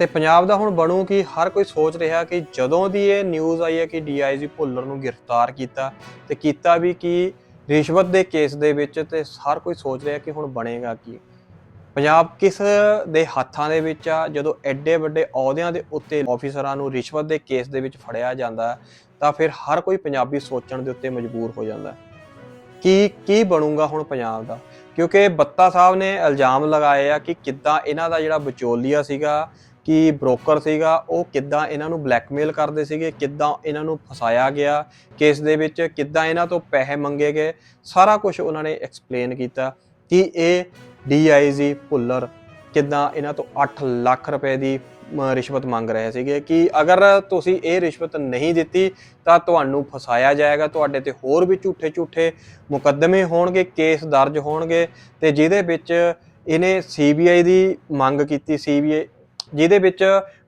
ਤੇ ਪੰਜਾਬ ਦਾ ਹੁਣ ਬਣੂ ਕਿ, ਹਰ ਕੋਈ ਸੋਚ ਰਿਹਾ ਕਿ ਜਦੋਂ ਦੀ ਇਹ ਨਿਊਜ਼ ਆਈ ਹੈ ਕਿ ਡੀਆਈਜੀ ਭੁੱਲਰ ਨੂੰ ਗ੍ਰਿਫਤਾਰ ਕੀਤਾ ਤੇ ਕੀਤਾ ਵੀ ਕਿ ਰਿਸ਼ਵਤ ਦੇ ਕੇਸ ਦੇ ਵਿੱਚ ਤੇ ਹਰ ਕੋਈ ਸੋਚ ਰਿਹਾ ਕਿ ਹੁਣ ਬਣੇਗਾ ਕੀ। ਪੰਜਾਬ ਕਿਸ ਦੇ ਹੱਥਾਂ ਦੇ ਵਿੱਚ ਆ, ਜਦੋਂ ਐਡੇ ਵੱਡੇ ਅਹੁਦਿਆਂ ਦੇ ਉੱਤੇ ਆਫੀਸਰਾਂ ਨੂੰ ਰਿਸ਼ਵਤ ਦੇ ਕੇਸ ਦੇ ਵਿੱਚ ਫੜਿਆ ਜਾਂਦਾ, ਤਾਂ ਫਿਰ ਹਰ ਕੋਈ ਪੰਜਾਬੀ ਸੋਚਣ ਦੇ ਉੱਤੇ ਮਜਬੂਰ ਹੋ ਜਾਂਦਾ। ਹੈ ਕੀ ਕੀ ਬਣੂਗਾ ਹੁਣ ਪੰਜਾਬ ਦਾ? ਕਿਉਂਕਿ ਬੱਤਾ ਸਾਹਿਬ ਨੇ ਇਲਜ਼ਾਮ ਲਗਾਏ ਆ ਕਿ ਕਿੱਦਾਂ ਇਹਨਾਂ ਦਾ ਜਿਹੜਾ ਵਿਚੋਲੀਆ ਸੀਗਾ ਕਿ ਬ੍ਰੋਕਰ ਸੀਗਾ, ਉਹ ਕਿੱਦਾਂ ਇਹਨਾਂ ਨੂੰ ਬਲੈਕਮੇਲ ਕਰਦੇ ਸੀਗੇ, ਕਿੱਦਾਂ ਇਹਨਾਂ ਨੂੰ ਫਸਾਇਆ ਗਿਆ, ਕੇਸ ਦੇ ਵਿੱਚ ਕਿੱਦਾਂ ਇਹਨਾਂ ਤੋਂ ਪੈਸੇ ਮੰਗੇ ਗਏ, ਸਾਰਾ ਕੁਝ ਉਹਨਾਂ ਨੇ ਐਕਸਪਲੇਨ ਕੀਤਾ ਕਿ ਇਹ ਡੀਆਈਜੀ ਭੁੱਲਰ ਕਿੱਦਾਂ ਇਹਨਾਂ ਤੋਂ 8 ਲੱਖ ਰੁਪਏ ਦੀ ਰਿਸ਼ਵਤ ਮੰਗ ਰਹੇ ਸੀਗੇ ਕਿ ਅਗਰ ਤੁਸੀਂ ਇਹ ਰਿਸ਼ਵਤ ਨਹੀਂ ਦਿੱਤੀ ਤਾਂ ਤੁਹਾਨੂੰ ਫਸਾਇਆ ਜਾਏਗਾ, ਤੁਹਾਡੇ ਤੇ ਹੋਰ ਵੀ ਝੂਠੇ ਝੂਠੇ ਮੁਕੱਦਮੇ ਹੋਣਗੇ, ਕੇਸ ਦਰਜ ਹੋਣਗੇ ਤੇ ਜਿਹਦੇ ਵਿੱਚ ਇਹਨੇ ਸੀਬੀਆਈ ਦੀ ਮੰਗ ਕੀਤੀ ਸੀਬੀਆਈ ਜਿਹਦੇ ਵਿੱਚ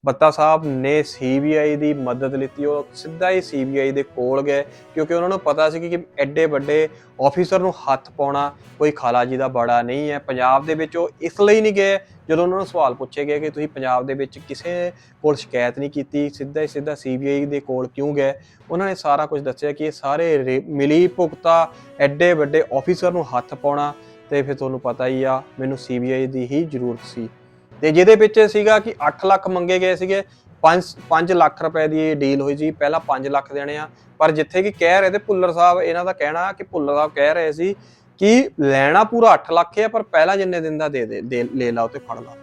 ਬੱਤਾ ਸਾਹਿਬ ਨੇ ਸੀਬੀਆਈ ਦੀ ਮਦਦ ਲਿੱਤੀ, ਉਹ ਸਿੱਧਾ ਹੀ ਸੀਬੀਆਈ ਦੇ ਕੋਲ ਗਏ, ਕਿਉਂਕਿ ਉਹਨਾਂ ਨੂੰ ਪਤਾ ਸੀ ਕਿ ਐਡੇ ਵੱਡੇ ਆਫੀਸਰ ਨੂੰ ਹੱਥ ਪਾਉਣਾ ਕੋਈ ਖਾਲਾ ਜੀ ਦਾ ਬੜਾ ਨਹੀਂ ਹੈ। ਪੰਜਾਬ ਦੇ ਵਿੱਚ ਉਹ ਇਸ ਲਈ ਨਹੀਂ ਗਏ, ਜਦੋਂ ਉਹਨਾਂ ਨੂੰ ਸਵਾਲ ਪੁੱਛੇ ਗਏ ਕਿ ਤੁਸੀਂ ਪੰਜਾਬ ਦੇ ਵਿੱਚ ਕਿਸੇ ਕੋਲ ਸ਼ਿਕਾਇਤ ਨਹੀਂ ਕੀਤੀ, ਸਿੱਧਾ ਹੀ ਸਿੱਧਾ ਸੀਬੀਆਈ ਦੇ ਕੋਲ ਕਿਉਂ ਗਏ? ਉਹਨਾਂ ਨੇ ਸਾਰਾ ਕੁਝ ਦੱਸਿਆ ਕਿ ਇਹ ਸਾਰੇ ਰੇ- ਮਿਲੀ ਭੁਗਤਾ, ਐਡੇ ਵੱਡੇ ਆਫੀਸਰ ਨੂੰ ਹੱਥ ਪਾਉਣਾ, ਤੇ ਫਿਰ ਤੁਹਾਨੂੰ ਪਤਾ ਹੀ ਆ, ਮੈਨੂੰ ਸੀਬੀਆਈ ਦੀ ਹੀ ਜ਼ਰੂਰਤ ਸੀ। ਤੇ ਜਿਹਦੇ ਵਿੱਚ ਸੀਗਾ ਕਿ 8 ਲੱਖ ਮੰਗੇ ਗਏ ਸੀਗੇ 5 5 ਲੱਖ ਰੁਪਏ ਦੀ ਇਹ ਡੀਲ ਹੋਈ ਸੀ ਪਹਿਲਾਂ 5 ਲੱਖ ਦੇਣੇ ਆ। ਪਰ ਜਿੱਥੇ ਕਿ ਕਹਿ ਰਹੇ ਤੇ ਭੁੱਲਰ ਸਾਹਿਬ, ਇਹਨਾਂ ਦਾ ਕਹਿਣਾ ਕਿ ਭੁੱਲਰ ਸਾਹਿਬ ਕਹਿ ਰਹੇ ਸੀ ਕਿ ਲੈਣਾ ਪੂਰਾ 8 ਲੱਖ ਹੈ, ਪਰ ਪਹਿਲਾਂ ਜਿੰਨੇ ਦਿਨ ਦਾ ਦੇ ਦੇ ਲੈ ਲਾ ਤੇ ਫੜ ਲਾ।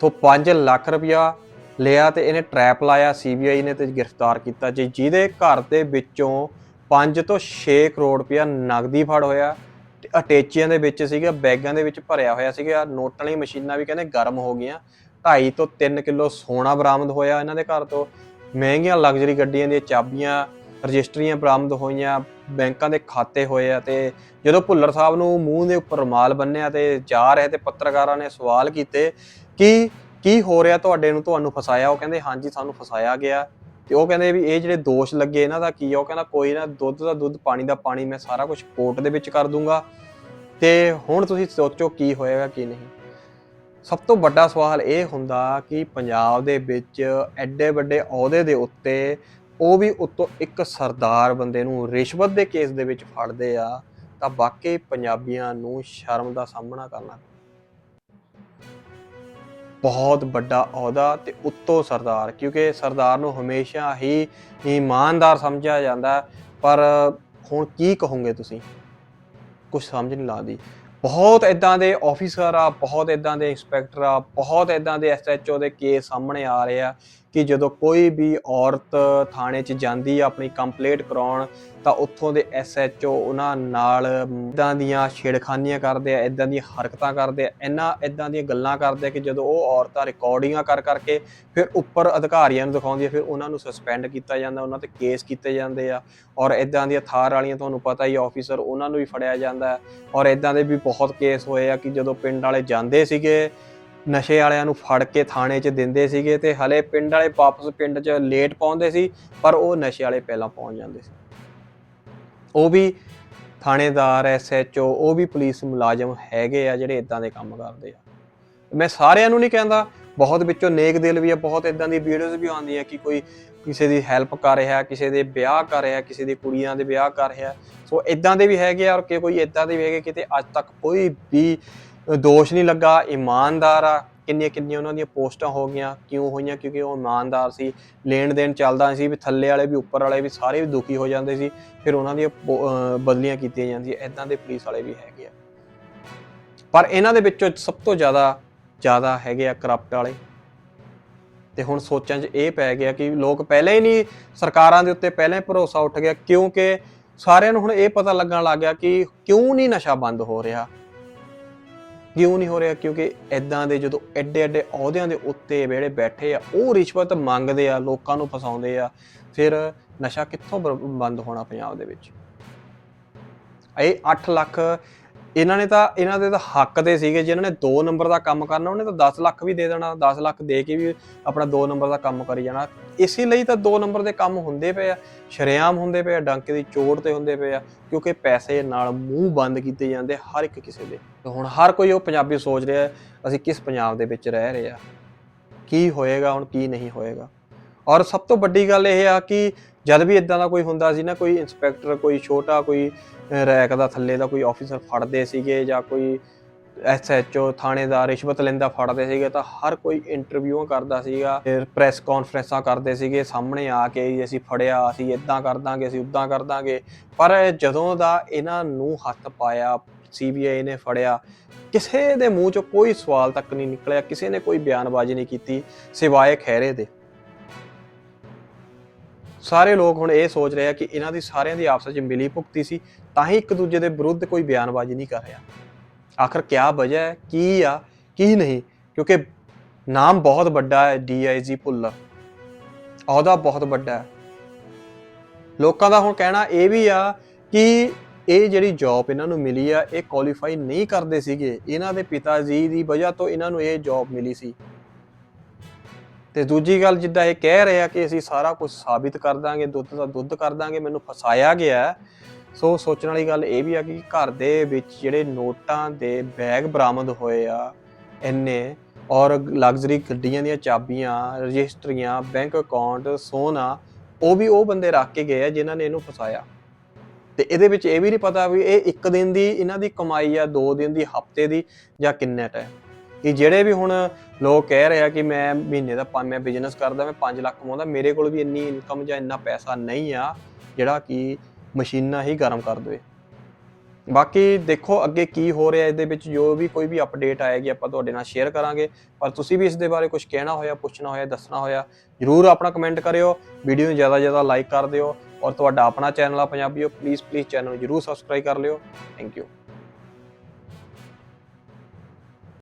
ਤੋਂ 5 ਲੱਖ ਰੁਪਇਆ ਲਿਆ ਤੇ ਇਹਨੇ ਟਰੈਪ ਲਾਇਆ ਸੀਬੀਆਈ ਨੇ ਤੇ ਗ੍ਰਿਫਤਾਰ ਕੀਤਾ। ਜੀ, ਜਿਹਦੇ ਘਰ ਦੇ ਵਿੱਚੋਂ 5 ਤੋਂ 6 ਕਰੋੜ ਰੁਪਇਆ ਨਗਦੀ ਫੜ ਹੋਇਆ। ਅਟੇਚੀਆਂ ਦੇ ਵਿੱਚ ਸੀਗਾ, ਬੈਗਾਂ ਦੇ ਵਿੱਚ ਭਰਿਆ ਹੋਇਆ ਸੀਗਾ। ਨੋਟਾਂ ਵਾਲੀ ਮਸ਼ੀਨਾਂ ਵੀ ਕਹਿੰਦੇ ਗਰਮ ਹੋ ਗਈਆਂ। 2.5 ਤੋਂ 3 ਕਿਲੋ ਸੋਨਾ ਬਰਾਮਦ ਹੋਇਆ ਇਹਨਾਂ ਦੇ ਘਰ ਤੋਂ। ਮਹਿੰਗੀਆਂ ਲਗਜ਼ਰੀ ਗੱਡੀਆਂ ਦੀਆਂ ਚਾਬੀਆਂ, ਰਜਿਸਟਰੀਆਂ ਬਰਾਮਦ ਹੋਈਆਂ, ਬੈਂਕਾਂ ਦੇ ਖਾਤੇ ਹੋਏ ਆ ਤੇ ਜਦੋਂ ਭੁੱਲਰ ਸਾਹਿਬ ਨੂੰ ਮੂੰਹ ਦੇ ਉੱਪਰ ਰੁਮਾਲ ਬੰਨਿਆ ਤੇ ਜਾ ਰਹੇ ਤੇ ਪੱਤਰਕਾਰਾਂ ਨੇ ਸਵਾਲ ਕੀਤੇ ਕਿ ਕੀ ਹੋ ਰਿਹਾ ਤੁਹਾਡੇ ਨੂੰ, ਤੁਹਾਨੂੰ ਫਸਾਇਆ? ਉਹ ਕਹਿੰਦੇ, ਹਾਂਜੀ, ਸਾਨੂੰ ਫਸਾਇਆ ਗਿਆ। ਤੇ ਉਹ ਕਹਿੰਦੇ ਵੀ ਇਹ ਜਿਹੜੇ ਦੋਸ਼ ਲੱਗੇ ਇਹਨਾਂ ਦਾ ਕੀ ਆ, ਉਹ ਕਹਿੰਦਾ ਕੋਈ ਨਾ, ਦੁੱਧ ਦਾ ਦੁੱਧ, ਪਾਣੀ ਦਾ ਪਾਣੀ ਮੈਂ ਸਾਰਾ ਕੁਝ ਕੋਰਟ ਦੇ ਵਿੱਚ ਕਰ ਦੂੰਗਾ। ਤੇ ਹੁਣ ਤੁਸੀਂ ਸੋਚੋ ਕੀ ਹੋਏਗਾ, ਕੀ ਨਹੀਂ। ਸਭ ਤੋਂ ਵੱਡਾ ਸਵਾਲ ਇਹ ਹੁੰਦਾ ਕਿ ਪੰਜਾਬ ਦੇ ਵਿੱਚ ਐਡੇ ਵੱਡੇ ਅਹੁਦੇ ਦੇ ਉੱਤੇ ਉਹ ਵੀ ਉੱਤੋਂ ਇੱਕ ਸਰਦਾਰ ਬੰਦੇ ਨੂੰ ਰਿਸ਼ਵਤ ਦੇ ਕੇਸ ਦੇ ਵਿੱਚ ਫੜਦੇ ਆ, ਤਾਂ ਵਾਕਈ ਪੰਜਾਬੀਆਂ ਨੂੰ ਸ਼ਰਮ ਦਾ ਸਾਹਮਣਾ ਕਰਨਾ ਬਹੁਤ ਵੱਡਾ ਅਹੁਦਾ ਤੇ ਉੱਤੋਂ ਸਰਦਾਰ, ਕਿਉਂਕਿ ਸਰਦਾਰ ਨੂੰ ਹਮੇਸ਼ਾ ਹੀ ਇਮਾਨਦਾਰ ਸਮਝਿਆ ਜਾਂਦਾ ਪਰ ਹੁਣ ਕੀ ਕਹੋਗੇ ਤੁਸੀਂ? ਕੁਝ ਸਮਝ ਨਹੀਂ ਲੱਗਦੀ। ਬਹੁਤ ਇਦਾਂ ਦੇ ਆਫੀਸਰ ਆ, ਬਹੁਤ ਇਦਾਂ ਦੇ ਇੰਸਪੈਕਟਰ ਆ, ਬਹੁਤ ਇਦਾਂ ਦੇ ਐਸਐਚਓ ਦੇ ਕੇਸ ਸਾਹਮਣੇ ਆ ਰਹੇ ਆ। ਕਿ ਜਦੋਂ ਕੋਈ ਵੀ ਔਰਤ ਥਾਣੇ 'ਚ ਜਾਂਦੀ ਆ, ਆਪਣੀ ਕੰਪਲੇਂਟ ਕਰਾਉਣ, ਤਾਂ ਉੱਥੋਂ ਦੇ ਐਸਐਚਓ ਉਹਨਾਂ ਨਾਲ ਇਦਾਂ ਦੀਆਂ ਛੇੜਖਾਨੀਆਂ ਕਰਦੇ ਆ ਇਦਾਂ ਦੀਆਂ ਹਰਕਤਾਂ ਕਰਦੇ ਆ ਇਹਨਾਂ ਇਦਾਂ ਦੀਆਂ ਗੱਲਾਂ ਕਰਦੇ ਆ ਕਿ ਜਦੋਂ ਉਹ ਔਰਤਾਂ ਰਿਕਾਰਡਿੰਗਾਂ ਕਰ, ਕਰਕੇ ਫਿਰ ਉੱਪਰ ਅਧਿਕਾਰੀਆਂ ਨੂੰ ਦਿਖਾਉਂਦੀ ਆ, ਫਿਰ ਉਹਨਾਂ ਨੂੰ ਸਸਪੈਂਡ ਕੀਤਾ ਜਾਂਦਾ, ਉਹਨਾਂ ਤੇ ਕੇਸ ਕੀਤੇ ਜਾਂਦੇ ਆ ਔਰ ਇਦਾਂ ਦੀਆਂ ਥਾਰ ਵਾਲੀਆਂ ਤੁਹਾਨੂੰ ਪਤਾ ਹੀ ਆਫੀਸਰ ਉਹਨਾਂ ਨੂੰ ਵੀ ਫੜਿਆ ਜਾਂਦਾ ਔਰ ਇਦਾਂ ਦੇ ਵੀ ਬਹੁਤ ਕੇਸ ਹੋਏ ਆ ਕਿ ਜਦੋਂ ਪਿੰਡ ਵਾਲੇ ਜਾਂਦੇ ਸੀਗੇ ਨਸ਼ੇ ਵਾਲਿਆਂ ਨੂੰ ਫੜ ਕੇ ਥਾਣੇ 'ਚ ਦਿੰਦੇ ਸੀਗੇ ਤੇ ਹਲੇ ਪਿੰਡ ਵਾਲੇ ਵਾਪਸ ਪਿੰਡ 'ਚ ਲੇਟ ਪਹੁੰਚਦੇ ਸੀ, ਪਰ ਉਹ ਨਸ਼ੇ ਵਾਲੇ ਪਹਿਲਾਂ ਪਹੁੰਚ ਜਾਂਦੇ ਸੀ। ਉਹ ਵੀ ਥਾਣੇਦਾਰ ਐਸਐਚਓ ਉਹ ਵੀ ਪੁਲਿਸ ਮੁਲਾਜ਼ਮ ਹੈਗੇ ਆ ਜਿਹੜੇ ਇਦਾਂ ਦੇ ਕੰਮ ਕਰਦੇ ਆ। ਮੈਂ ਸਾਰਿਆਂ ਨੂੰ ਨਹੀਂ ਕਹਿੰਦਾ ਬਹੁਤ ਵਿੱਚੋਂ ਨੇਕ ਦਿਲ ਵੀ ਆ, ਬਹੁਤ ਇਦਾਂ ਦੀ ਵੀਡੀਓਜ਼ ਵੀ ਆਉਂਦੀਆਂ ਕਿ ਕੋਈ ਕਿਸੇ ਦੀ ਹੈਲਪ ਕਰ ਰਿਹਾ, ਕਿਸੇ ਦੇ ਵਿਆਹ ਕਰ ਰਿਹਾ, ਕਿਸੇ ਦੀ ਕੁੜੀਆਂ ਦੇ ਵਿਆਹ ਕਰ ਰਿਹਾ। ਸੋ ਇਦਾਂ ਦੇ ਵੀ ਹੈਗੇ ਆ ਔਰ ਕਿ ਕੋਈ ਇਦਾਂ ਦੇ ਵੀ ਹੈਗੇ ਕਿਤੇ ਅੱਜ ਤੱਕ ਕੋਈ ਵੀ ਦੋਸ਼ ਨਹੀਂ ਲੱਗਾ, ਇਮਾਨਦਾਰ ਆ। ਕਿੰਨੀਆਂ ਕਿੰਨੀਆਂ ਉਹਨਾਂ ਦੀਆਂ ਪੋਸਟਾਂ ਹੋ ਗਈਆਂ, ਕਿਉਂ ਹੋਈਆਂ? ਕਿਉਂਕਿ ਉਹ ਇਮਾਨਦਾਰ ਸੀ, ਲੈਣ ਦੇਣ ਚੱਲਦਾ ਸੀ, ਵੀ ਥੱਲੇ ਵਾਲੇ ਵੀ, ਉੱਪਰ ਵਾਲੇ ਵੀ ਸਾਰੇ ਵੀ ਦੁਖੀ ਹੋ ਜਾਂਦੇ ਸੀ। ਫਿਰ ਉਹਨਾਂ ਦੀਆਂ ਪੋ- ਬਦਲੀਆਂ ਕੀਤੀਆਂ ਜਾਂਦੀਆਂ ਇਦਾਂ ਦੇ ਪੁਲਿਸ ਵਾਲੇ ਵੀ ਹੈਗੇ ਆ। ਪਰ ਇਹਨਾਂ ਦੇ ਵਿੱਚੋਂ ਸਭ ਤੋਂ ਜ਼ਿਆਦਾ ਜ਼ਿਆਦਾ ਹੈਗੇ ਆ ਕਰਪਟ ਵਾਲੇ। ਤੇ ਹੁਣ ਸੋਚਾਂ 'ਚ ਇਹ ਪੈ ਗਿਆ ਕਿ ਲੋਕ ਪਹਿਲਾਂ ਹੀ ਨਹੀਂ, ਸਰਕਾਰਾਂ ਦੇ ਉੱਤੇ ਪਹਿਲਾਂ ਹੀ ਭਰੋਸਾ ਉੱਠ ਗਿਆ, ਕਿਉਂਕਿ ਸਾਰਿਆਂ ਨੂੰ ਹੁਣ ਇਹ ਪਤਾ ਲੱਗਣ ਲੱਗ ਗਿਆ ਕਿ ਕਿਉਂ ਨਹੀਂ ਨਸ਼ਾ ਬੰਦ ਹੋ ਰਿਹਾ। ਕਿਉਂ ਨਹੀਂ ਹੋ ਰਿਹਾ? ਕਿਉਂਕਿ ਐਦਾਂ ਦੇ ਜਦੋਂ ਐਡੇ ਐਡੇ ਅਹੁਦਿਆਂ ਦੇ ਉੱਤੇ ਜਿਹੜੇ ਬੈਠੇ ਆ, ਉਹ ਰਿਸ਼ਵਤ ਮੰਗਦੇ ਆ, ਲੋਕਾਂ ਨੂੰ ਫਸਾਉਂਦੇ ਆ, ਫਿਰ ਨਸ਼ਾ ਕਿੱਥੋਂ ਬ- ਬੰਦ ਹੋਣਾ ਪੰਜਾਬ ਦੇ ਵਿੱਚ? ਇਹ 8 ਲੱਖ ਇਹਨਾਂ ਨੇ ਤਾਂ, ਇਹਨਾਂ ਦੇ ਤਾਂ ਹੱਕ ਦੇ ਸੀਗੇ ਜਿਹਨਾਂ ਨੇ 2 ਨੰਬਰ ਦਾ ਕੰਮ ਕਰਨਾ, ਉਹਨੇ ਤਾਂ 10 ਲੱਖ ਵੀ ਦੇ ਦੇਣਾ 10 ਲੱਖ ਦੇ ਕੇ ਵੀ ਆਪਣਾ 2 ਨੰਬਰ ਦਾ ਕੰਮ ਕਰੀ ਜਾਣਾ। ਇਸੇ ਲਈ ਤਾਂ 2 ਨੰਬਰ ਦੇ ਕੰਮ ਹੁੰਦੇ ਪਏ ਆ। ਸ਼ਰੇਆਮ ਹੁੰਦੇ ਪਏ ਆ, ਡਾਂਕੇ ਦੀ ਚੋਟ ਤੇ ਹੁੰਦੇ ਪਏ ਆ, ਕਿਉਂਕਿ ਪੈਸੇ ਨਾਲ ਮੂੰਹ ਬੰਦ ਕੀਤੇ ਜਾਂਦੇ ਹਰ ਇੱਕ ਕਿਸੇ ਦੇ। ਹੁਣ ਹਰ ਕੋਈ ਉਹ ਪੰਜਾਬੀ ਸੋਚ ਰਿਹਾ, ਅਸੀਂ ਕਿਸ ਪੰਜਾਬ ਦੇ ਵਿੱਚ ਰਹਿ ਰਹੇ ਆ? ਕੀ ਹੋਏਗਾ, ਹੁਣ ਕੀ ਨਹੀਂ ਹੋਏਗਾ? ਔਰ ਸਭ ਤੋਂ ਵੱਡੀ ਗੱਲ ਇਹ ਆ ਕਿ ਜਦ ਵੀ ਇਦਾਂ ਦਾ ਕੋਈ ਹੁੰਦਾ ਸੀ ਨਾ, ਕੋਈ ਇਨਸਪੈਕਟਰ ਕੋਈ ਛੋਟਾ, ਕੋਈ ਰੈਕ ਦਾ ਥੱਲੇ ਦਾ ਕੋਈ ਆਫੀਸਰ ਫੜਦੇ ਸੀਗੇ ਜਾਂ ਕੋਈ ਐਸਐਚਓ ਥਾਣੇਦਾਰ ਰਿਸ਼ਵਤ ਲੈਂਦਾ ਫੜਦੇ ਸੀਗੇ ਤਾਂ ਹਰ ਕੋਈ ਇੰਟਰਵਿਊ ਕਰਦਾ ਸੀਗਾ, ਫਿਰ ਪ੍ਰੈਸ ਕਾਨਫਰੰਸਾਂ ਕਰਦੇ ਸੀਗੇ, ਸਾਹਮਣੇ ਆ ਕੇ ਜੀ ਅਸੀਂ ਫੜਿਆ, ਅਸੀਂ ਇਦਾਂ ਕਰ ਦਾਂਗੇ, ਅਸੀਂ ਉਦਾਂ ਕਰ ਦਾਂਗੇ। ਪਰ ਜਦੋਂ ਦਾ ਇਹਨਾਂ ਨੂੰ ਹੱਥ ਪਾਇਆ ਸੀਬੀਆਈ ਨੇ ਫੜਿਆ, ਕਿਸੇ ਦੇ ਮੂੰਹ ਚੋਂ ਕੋਈ ਸਵਾਲ ਤੱਕ ਨਹੀਂ ਨਿਕਲਿਆ, ਕਿਸੇ ਨੇ ਕੋਈ ਬਿਆਨਬਾਜ਼ੀ ਨਹੀਂ ਕੀਤੀ, ਸਿਵਾਏ ਖੈਰੇ ਦੇ। ਸਾਰੇ ਲੋਕ ਹੁਣ ਇਹ ਸੋਚ ਰਹੇ ਆ ਕਿ ਇਹਨਾਂ ਦੀ ਸਾਰਿਆਂ ਦੀ ਆਪਸ ਵਿੱਚ ਮਿਲੀ ਭੁਗਤੀ ਸੀ, ਤਾਂ ਹੀ ਇੱਕ ਦੂਜੇ ਦੇ ਵਿਰੁੱਧ ਕੋਈ ਬਿਆਨਬਾਜ਼ੀ ਨਹੀਂ ਕਰ ਰਿਹਾ। ਆਖਰ ਕਿਆ ਵਜ੍ਹਾ ਹੈ, ਕੀ ਆ, ਕੀ ਨਹੀਂ? ਕਿਉਂਕਿ ਨਾਮ ਬਹੁਤ ਵੱਡਾ ਹੈ ਡੀਆਈਜੀ ਭੁੱਲਰ ਅਹੁਦਾ ਬਹੁਤ ਵੱਡਾ ਹੈ। ਲੋਕਾਂ ਦਾ ਹੁਣ ਕਹਿਣਾ ਇਹ ਵੀ ਆ ਕਿ ਇਹ ਜਿਹੜੀ ਜੌਬ ਇਹਨਾਂ ਨੂੰ ਮਿਲੀ ਆ, ਇਹ ਕੁਆਲੀਫਾਈ ਨਹੀਂ ਕਰਦੇ ਸੀਗੇ। ਇਹਨਾਂ ਦੇ ਪਿਤਾ ਜੀ ਦੀ ਵਜ੍ਹਾ ਤੋਂ ਇਹਨਾਂ ਨੂੰ ਇਹ ਜੌਬ ਮਿਲੀ ਸੀ। ਤੇ ਦੂਜੀ ਗੱਲ ਜਿੱਦਾਂ ਇਹ ਕਹਿ ਰਹੇ ਆ ਕਿ ਅਸੀਂ ਸਾਰਾ ਕੁਝ ਸਾਬਿਤ ਕਰ ਦਾਂਗੇ, ਦੁੱਧ ਦਾ ਦੁੱਧ ਕਰ ਦਾਂਗੇ, ਮੈਨੂੰ ਫਸਾਇਆ ਗਿਆ ਸੋ ਸੋਚਣ ਵਾਲੀ ਗੱਲ ਇਹ ਵੀ ਆ ਕਿ ਘਰ ਦੇ ਵਿੱਚ ਜਿਹੜੇ ਨੋਟਾਂ ਦੇ ਬੈਗ ਬਰਾਮਦ ਹੋਏ ਆ, ਇੰਨੇ, ਔਰ ਲਗਜ਼ਰੀ ਗੱਡੀਆਂ ਦੀਆਂ ਚਾਬੀਆਂ, ਰਜਿਸਟਰੀਆਂ, ਬੈਂਕ ਅਕਾਊਂਟ, ਸੋਨਾ, ਉਹ ਵੀ ਉਹ ਬੰਦੇ ਰੱਖ ਕੇ ਗਏ ਆ ਜਿਨ੍ਹਾਂ ਨੇ ਇਹਨੂੰ ਫਸਾਇਆ। ਤੇ ਇਹਦੇ ਵਿੱਚ ਇਹ ਵੀ ਨਹੀਂ ਪਤਾ ਵੀ ਇਹ ਇੱਕ ਦਿਨ ਦੀ ਇਹਨਾਂ ਦੀ ਕਮਾਈ ਆ, ਦੋ ਦਿਨ ਦੀ, ਹਫ਼ਤੇ ਦੀ ਜਾਂ ਕਿੰਨੇ ਟਾਈਮ। ਕਿ ਜਿਹੜੇ ਵੀ ਹੁਣ ਲੋਕ ਕਹਿ ਰਹੇ ਆ ਕਿ ਮੈਂ ਮਹੀਨੇ ਦਾ ਪੰਜ ਮੈਂ ਬਿਜ਼ਨਸ ਕਰਦਾ, ਮੈਂ 5 ਲੱਖ ਕਮਾਉਂਦਾ, ਮੇਰੇ ਕੋਲ ਵੀ ਇੰਨੀ ਇਨਕਮ ਜਾਂ ਇੰਨਾ ਪੈਸਾ ਨਹੀਂ ਆ ਜਿਹੜਾ ਕਿ ਮਸ਼ੀਨਾਂ ਹੀ ਗਰਮ ਕਰ ਦੇਵੇ। ਬਾਕੀ ਦੇਖੋ ਅੱਗੇ ਕੀ ਹੋ ਰਿਹਾ ਇਹਦੇ ਵਿੱਚ, ਜੋ ਵੀ ਕੋਈ ਵੀ ਅਪਡੇਟ ਆਏਗੀ ਆਪਾਂ ਤੁਹਾਡੇ ਨਾਲ ਸ਼ੇਅਰ ਕਰਾਂਗੇ। ਪਰ ਤੁਸੀਂ ਵੀ ਇਸ ਦੇ ਬਾਰੇ ਕੁਝ ਕਹਿਣਾ ਹੋਇਆ, ਪੁੱਛਣਾ ਹੋਇਆ, ਦੱਸਣਾ ਹੋਇਆ, ਜਰੂਰ ਆਪਣਾ ਕਮੈਂਟ ਕਰਿਓ। ਵੀਡੀਓ ਨੂੰ ਜ਼ਿਆਦਾ ਜ਼ਿਆਦਾ ਲਾਈਕ ਕਰ ਦਿਓ। ਔਰ ਤੁਹਾਡਾ ਆਪਣਾ ਚੈਨਲ ਆ ਪੰਜਾਬੀਓ ਪਲੀਜ਼ ਪਲੀਜ਼ ਚੈਨਲ ਨੂੰ ਜਰੂਰ ਸਬਸਕ੍ਰਾਈਬ ਕਰ ਲਿਓ। Thank you